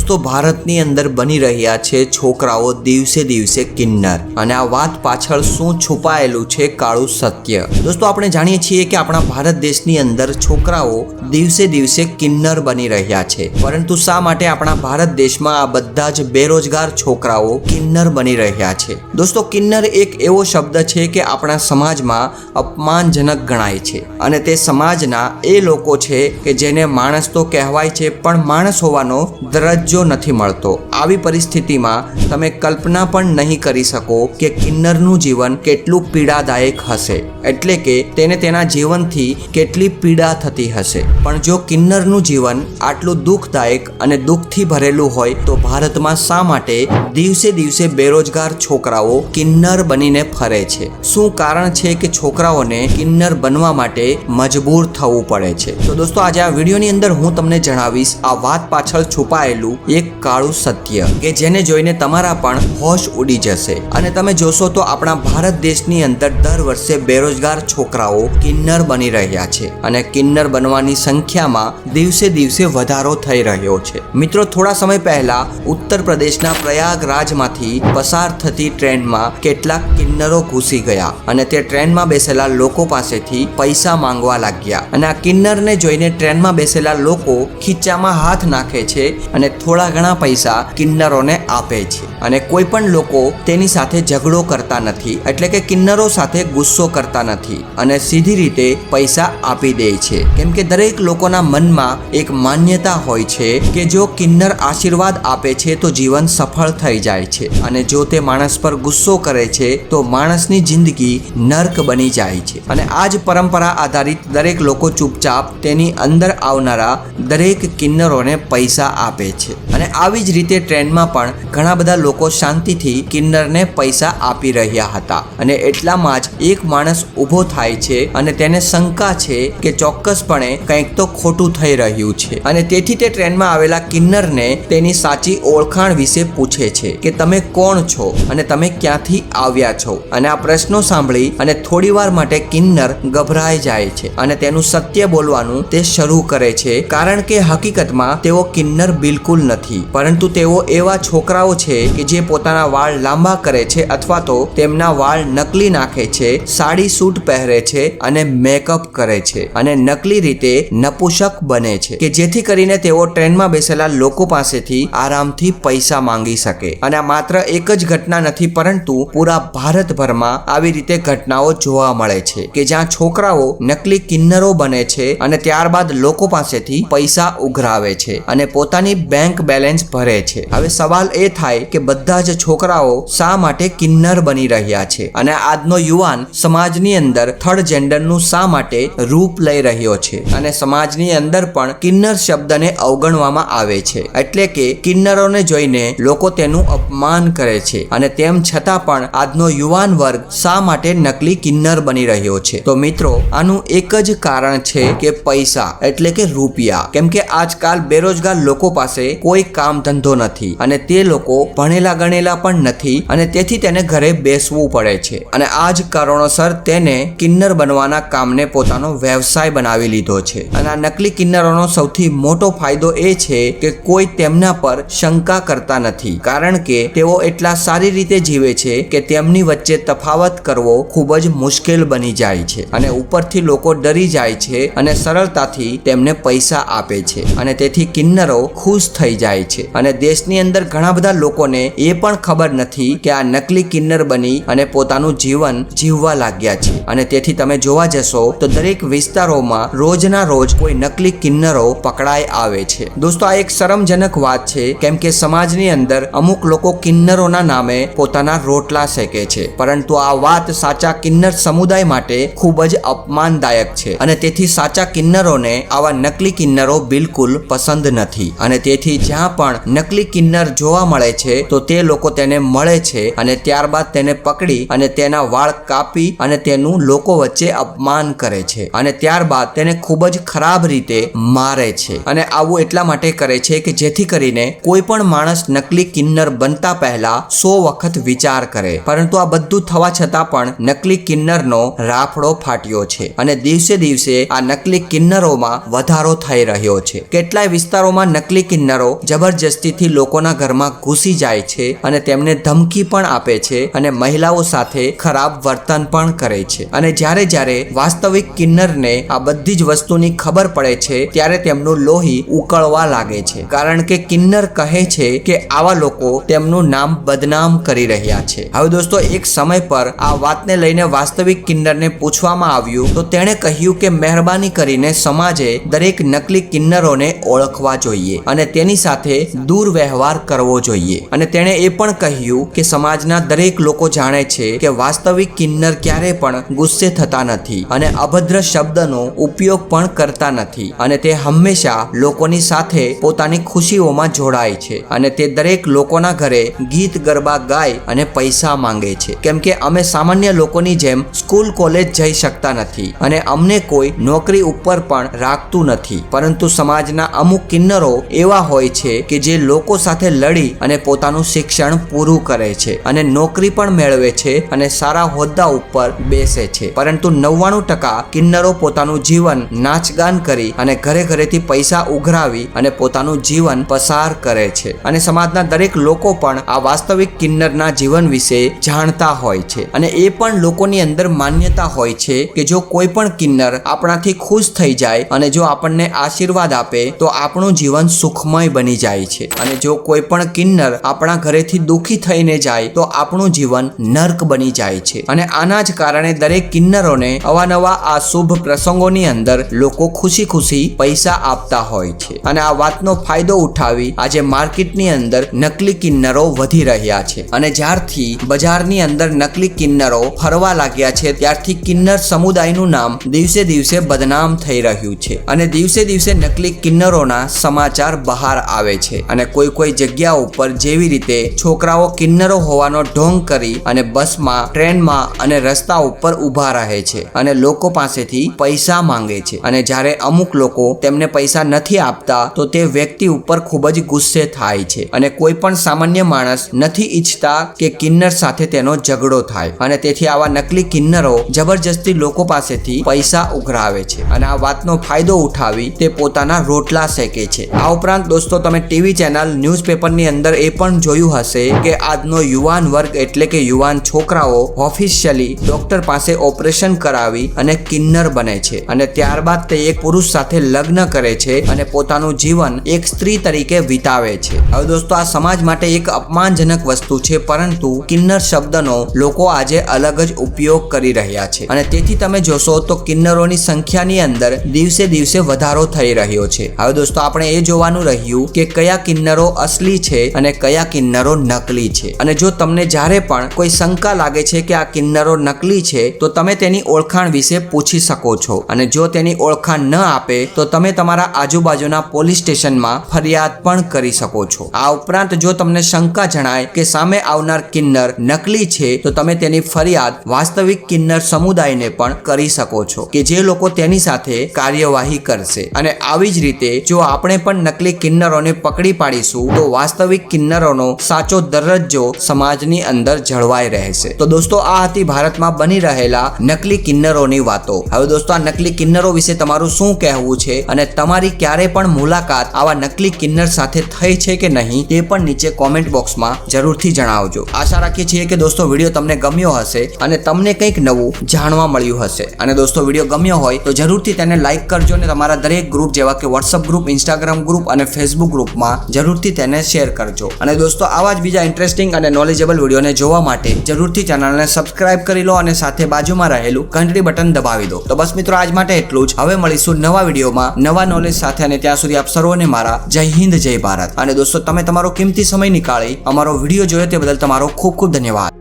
દોસ્તો, ભારતની અંદર બની રહ્યા છે છોકરાઓ દિવસે દિવસે કિન્નર. અને આ વાત પાછળ શું છુપાયેલું છે કાળું સત્ય? દોસ્તો, આપણે જાણીએ છીએ કે આપણા ભારત દેશની અંદર છોકરાઓ દિવસે દિવસે કિન્નર બની રહ્યા છે. પરંતુ શા માટે આપણા ભારત દેશમાં આ બધા જ બેરોજગાર છોકરાઓ કિન્નર બની રહ્યા છે? દોસ્તો, કિન્નર એક એવો શબ્દ છે કે આપણા સમાજમાં અપમાનજનક ગણાય છે. અને તે સમાજના એ લોકો છે કે જેને માણસ તો કહેવાય છે, પણ માણસ હોવાનો દરજ્જો નથી મળતો. આવી પરિસ્થિતિમાં તમે કલ્પના પણ નહીં કરી શકો કે કિન્નરનું જીવન કેટલું પીડાદાયક હશે. એટલે કે તેને તેના જીવનથી કેટલી પીડા થતી હશે. પણ જો કિન્નરનું જીવન આટલું દુઃખદાયક અને દુઃખથી ભરેલું હોય, તો ભારતમાં શા માટે દિવસે દિવસે બેરોજગાર છોકરાઓ કિન્નર બનીને ફરે છે? શું કારણ છે કે છોકરાઓને કિન્નર બનવા માટે મજબૂર થવું પડે છે? તો દોસ્તો, આજે આ વિડીયોની અંદર હું તમને જણાવીશ આ વાત પાછળ છુપાયેલું એક કાળું સત્ય કે જેને જોઈને તમારા પણ હોશ ઉડી જશે. અને તમે જોશો તો આપણા ભારત દેશની અંદર દર વર્ષે બેરોજગાર છોકરાઓ કિન્નર બની રહ્યા છે. અને કિન્નર બનવાની સંખ્યામાં દિવસે દિવસે વધારો થઈ રહ્યો છે. મિત્રો, થોડા સમય પહેલા ઉત્તર પ્રદેશના પ્રયાગરાજમાંથી પસાર થતી ટ્રેનમાં કેટલાક કિન્નરો ઘૂસી ગયા અને તે ટ્રેનમાં બેસેલા લોકો પાસેથી પૈસા માંગવા લાગ્યા. અને આ કિન્નરને જોઈને ટ્રેનમાં બેસેલા લોકો ખીચામાં હાથ નાખે છે અને થોડા ઘણા પૈસા કિન્નરોને આપે છે. અને કોઈ પણ લોકો તેની સાથે ઝઘડો કરતા નથી, એટલે કે કિન્નરો સાથે ગુસ્સો કરતા નથી અને સીધી રીતે પૈસા આપી દે છે. કેમ કે દરેક લોકોના મનમાં એક માન્યતા હોય છે કે જો કિન્નર આશીર્વાદ આપે છે તો જીવન સફળ થઈ જાય છે. અને જો તે માણસ પર ગુસ્સો કરે છે તો માણસની જિંદગી નર્ક બની જાય છે. અને આ જ પરંપરા આધારિત દરેક લોકો ચૂપચાપ તેની અંદર આવનારા દરેક કિન્નરોને પૈસા આપે છે. અને આવી જ રીતે ટ્રેનમાં પણ ઘણા બધા લોકો શાંતિથી કિન્નરને પૈસા આપી રહ્યા હતા. અને એટલામાં જ એક માણસ ઊભો થાય છે અને તેને શંકા છે કે ચોક્કસપણે કંઈક તો ખોટું થઈ રહ્યું છે. અને તેથી તે ટ્રેનમાં આવેલા કિન્નરને તેની સાચી ઓળખાણ વિશે પૂછે છે કે તમે કોણ છો અને તમે ક્યાંથી આવ્યા છો? અને આ પ્રશ્નો સાંભળી અને થોડીવાર માટે કિન્નર ગભરાઈ જાય છે અને તેનું સત્ય બોલવાનું તે શરૂ કરે છે. કારણ કે હકીકતમાં તેઓ કિન્નર બિલકુલ નથી. પરંતુ તેઓ એવા છોકરાઓ છે કે જે પોતાના વાળ લાંબા કરે છે અથવા તો તેમના વાળ નકલી નાખે છે, સાડી સૂટ પહેરે છે અને મેકઅપ કરે છે અને નકલી રીતે નપુસક બને છે કે જેથી કરીને તેઓ ટ્રેનમાં બેસેલા લોકો પાસેથી આરામથી પૈસા માંગી શકે. અને આ માત્ર એક જ ઘટના નથી, પરંતુ પૂરા ભારતભરમાં આવી રીતે ઘટનાઓ જોવા મળે છે કે જ્યાં છોકરાઓ નકલી કિન્નરો બને છે અને ત્યારબાદ લોકો પાસેથી પૈસા ઉઘરાવે છે અને પોતાની બેંક બેલેન્સ ભરે છે. હવે સવાલ એ થાય કે બધા જ છોકરાઓ શા માટે કિન્નર બની રહ્યા છે? અને આજનો યુવાન સમાજની અંદર થર્ડ જેન્ડરનું શા માટે રૂપ લઈ રહ્યો છે? અને સમાજની અંદર પણ કિન્નર શબ્દને અવગણવામાં આવે છે. એટલે કે કિન્નરોને જોઈને લોકો તેનું અપમાન કરે છે. અને તેમ છતાં પણ આજનો યુવાન વર્ગ શા માટે નકલી કિન્નર બની રહ્યો છે? તો મિત્રો, આનું એક જ કારણ છે કે પૈસા, એટલે કે રૂપિયા. કેમ કે આજકાલ બેરોજગાર લોકો પાસે કોઈ કામ ધંધો નથી અને તે લોકો ભણેલા ગણેલા પણ નથી અને તેથી તેને ઘરે બેસવું પડે છે. અને આ જ કારણોસર તેને કિન્નર બનવાના કામને પોતાનો વ્યવસાય બનાવી લીધો છે. અને આ નકલી કિન્નરોનો સૌથી મોટો ફાયદો એ છે કે કોઈ તેમના પર શંકા કરતા નથી. કારણ કે તેઓ એટલા સારી રીતે જીવે છે કે તેમની વચ્ચે તફાવત કરવો ખૂબ જ મુશ્કેલ બની જાય છે અને ઉપરથી લોકો ડરી જાય છે અને સરળતાથી તેમને પૈસા આપે છે. અને તેથી કિન્નરો ખુશ થઈ જાય છે. અને દેશની અંદર ઘણા બધા લોકોને એ પણ ખબર નથી કે આ નકલી કિન્નર બની અને પોતાનું જીવન જીવવા લાગ્યા છે. અને તેથી તમે જોવા જશો તો દરેક વિસ્તારોમાં રોજના રોજ કોઈ નકલી કિન્નરો પકડાય આવે છે. દોસ્તો, આ એક શરમજનક વાત છે. કેમ કે સમાજની અંદર અમુક લોકો કિન્નરોના નામે પોતાના રોટલા શેકે છે. પરંતુ આ વાત સાચા કિન્નર સમુદાય માટે ખૂબ જ અપમાનદાયક છે. અને તેથી સાચા કિન્નરોને આવા નકલી કિન્નરો બિલકુલ પસંદ નથી. અને તેથી જ્યાં પણ નકલી કિન્નર જોવા મળે છે, તો તે લોકો તેને મળે છે અને ત્યારબાદ તેને પકડી અને તેના વાળ કાપી અને તેનું લોકો વચ્ચે અપમાન કરે છે અને ત્યારબાદ તેને ખૂબ જ ખરાબ રીતે મારે છે. અને આવું એટલા માટે કરે છે કે જેથી કરીને કોઈ પણ માણસ નકલી કિન્નર બનતા પહેલા સો વખત વિચાર કરે. પરંતુ આ બધું થવા છતાં પણ નકલી કિન્નરનો રાફડો ફાટ્યો છે અને દિવસે દિવસે આ નકલી કિન્નરોમાં વધારો થઈ રહ્યો છે. કેટલાય વિસ્તારોમાં નકલી કિન્નરો જબરજસ્તીથી લોકોના ઘરમાં ઘૂસી જાય છે અને તેમને ધમકી પણ આપે છે અને મહિલાઓ સાથે ખરાબ વર્તન પણ કરે છે. અને જ્યારે જ્યારે વાસ્તવિક કિન્નરને આ બધી જ વસ્તુની ખબર પડે છે, ત્યારે તેમનું લોહી ઉકળવા લાગે છે. કારણ કે કિન્નર કહે છે કે આવા લોકો તેમનું નામ બદનામ કરી રહ્યા છે. હવે દોસ્તો, એક સમય પર આ વાતને લઈને વાસ્તવિક કિન્નરને પૂછવામાં આવ્યું તો તેણે કહ્યું કે મહેરબાની કરીને સમાજે દરેક નકલી કિન્નરોને ઓળખવા જોઈએ અને તેની સાથે દુર્વ્યવહાર કરવો જોઈએ. અને તેણે એ પણ કહ્યું કે સમાજના દરેક લોકો જાણે છે કે વાસ્તવિક કિન્નર ક્યારે પણ ગુસ્સે થતા નથી અને અભદ્ર શબ્દનો ઉપયોગ પણ કરતા નથી. અને તે હંમેશા લોકોની સાથે પોતાની ખુશીઓમાં જોડાય છે અને તે દરેક લોકોના ઘરે ગીત ગરબા ગાય અને પૈસા માંગે છે. કેમ કે અમે સામાન્ય લોકોની જેમ સ્કૂલ, કોલેજ જઈ શકતા નથી અને અમને કોઈ નોકરી ઉપર પણ રાખતું નથી. પરંતુ સમાજના અમુક કિન્નરો એવા હોય છે કે જે લોકો સાથે લડી અને પોતાનું શિક્ષણ પૂરું કરે છે અને નોકરી પણ મેળવે છે અને સારા હોદ્દા ઉપર બેસે છે. પરંતુ નવ્વાણું ટકા કિન્નરો પોતાનું જીવન નાચગાન કરી અને ઘરે ઘરેથી પૈસા ઉઘરાવી અને પોતાનું જીવન પસાર કરે છે. અને સમાજના દરેક લોકો પણ આ વાસ્તવિક કિન્નરના જીવન વિશે જાણતા હોય છે. અને એ પણ લોકોની અંદર માન્યતા હોય છે કે જો કોઈ પણ કિન્નર આપણાથી ખુશ થઈ જાય અને જો આપણને આશીર્વાદ આપે તો આપણું જીવન સુખમય બની જાય છે. અને જો કોઈ પણ કિન્નર આપણા ઘરેથી દુઃખી થઈને જાય, તો આપણું જીવન નર્ક બની જાય છે. અને આના જ કારણે દરેક કિન્નરોને અવાનવા આ શુભ પ્રસંગોની અંદર લોકો ખુશી ખુશી પૈસા આપતા હોય છે. અને આ વાતનો ફાયદો ઉઠાવી આજે માર્કેટની અંદર નકલી કિન્નરો વધી રહ્યા છે. અને જ્યારથી બજારની અંદર નકલી કિન્નરો ફરવા લાગ્યા છે, ત્યારથી કિન્નર સમુદાયનું નામ દિવસે દિવસે બદનામ થઈ રહ્યું છે. અને દિવસે દિવસે નકલી કિન્નરોના સમાચાર બહાર આવે છે અને કોઈ કોઈ જગ્યા ઉપર જેવી રીતે છોકરાઓ કિન્નરો હોવાનો ઢોંગ કરી અને બસમાં, ટ્રેનમાં અને રસ્તા ઉપર ઊભા રહે છે અને લોકો પાસેથી પૈસા માંગે છે. અને જ્યારે અમુક લોકો તેમને પૈસા નથી આપતા, તો તે વ્યક્તિ ઉપર ખૂબ જ ગુસ્સે થાય છે અને કોઈ પણ સામાન્ય માણસ નથી ઈચ્છતા કે કિન્નર સાથે તેનો ઝઘડો થાય. અને તેથી આવા નકલી કિન્નરો જબરજસ્તી લોકો પાસેથી પૈસા ઉઘરાવે છે અને આ વાતનો ફાયદો ઉઠાવી તે પોતાના રોટલા શેકે છે. આ ઉપરાંત દોસ્તો તમે ટીવી ચેનલ, ન્યૂઝપેપરની અંદર એ પણ જોયું હશે કે આજનો યુવાન વર્ગ એટલે કે યુવાન છોકરાઓ ઓફિશિયલી ડોક્ટર પાસે ઓપરેશન કરાવી અને કિન્નર બને છે. અને ત્યારબાદ તે એક પુરુષ સાથે લગ્ન કરે છે અને પોતાનું જીવન એક સ્ત્રી તરીકે વિતાવે છે. હવે દોસ્તો, આ સમાજ માટે એક અપમાનજનક વસ્તુ છે, પરંતુ કિન્નર શબ્દનો લોકો આજે અલગ જ ઉપયોગ કરી રહ્યા છે. અને તેથી તમે જોશો તો કિન્નરોની સંખ્યાની અંદર દિવસે દિવસે વધારો થઈ રહ્યો છે. હવે દોસ્તો, આપણે એ જોવાનું રહ્યું કે કયા કિન્નરો અસલી છે અને કયા કિન્નરો નકલી છે. અને જો તમને જ્યારે પણ કોઈ શંકા લાગે છે કે આ કિન્નરો નકલી છે, તો તમે તેની ઓળખાણ વિશે પૂછી શકો છો. અને જો તેની ઓળખાણ ન આપે, તો તમે તમારા આજુબાજુના પોલીસ સ્ટેશનમાં ફરિયાદ પણ કરી શકો છો. આ ઉપરાંત જો તમને શંકા જણાય કે સામે આવનાર કિન્નર નકલી છે, તો તમે તેની ફરિયાદ વાસ્તવિક કિન્નર સમુદાયને પણ કરી શકો છો કે જે લોકો તેની સાથે કાર્યવાહી કરશે. અને આવી જ રીતે, જો આપણે પણ નકલી કિન્નરોને પકડી પાડીશું, તો વાસ્તવિક કિન્નરોનો સાચો દરજ્જો સમાજની અંદર જળવાઈ રહેશે. તો દોસ્તો, આ હતી ભારતમાં બની રહેલા નકલી કિન્નરોની વાતો. હવે દોસ્તો, આ નકલી કિન્નરો વિશે તમારું શું કહેવું છે? અને તમારી ક્યારે પણ મુલાકાત આવા નકલી કિન્નર સાથે થઈ છે કે નહીં, તે પણ નીચે કોમેન્ટ બોક્સમાં જરૂરથી જણાવજો. આશા રાખીએ છીએ કે દોસ્તો, વીડિયો તમને ગમ્યો હશે અને તમને કંઈક નવું જાણવા મળ્યું હશે. અને દોસ્તો, વીડિયો ગમ્યો હોય તો જરૂરથી તેને લાઇક કરજો અને તમારા દરેક ગ્રુપ જેવા કે વોટ્સઅપ ગ્રુપ ઇન્સ્ટાગ્રામ ગ્રુપ અને ફેસબુક ગ્રુપમાં જરૂરથી તેને શેર કરજો. અને દોસ્તો, આવા જ બીજા ઇન્ટરેસ્ટિંગ અને નોલેજેબલ વિડીયોને જોવા માટે જરૂરથી ચેનલને સબસ્ક્રાઇબ કરી લો અને સાથે બાજુમાં રહેલું ઘંટડી બટન દબાવી દો. તો બસ મિત્રો, આજ માટે એટલું જ. હવે મળીશું નવા વિડીયોમાં નવા નોલેજ સાથે અને ત્યાં સુધી આપ સર્વોને મારા જય હિન્દ, જય ભારત. અને દોસ્તો, તમે તમારો કિંમતી સમય નીકાળી અમારો વીડિયો જોયો તે બદલ તમારો ખૂબ ખૂબ ધન્યવાદ.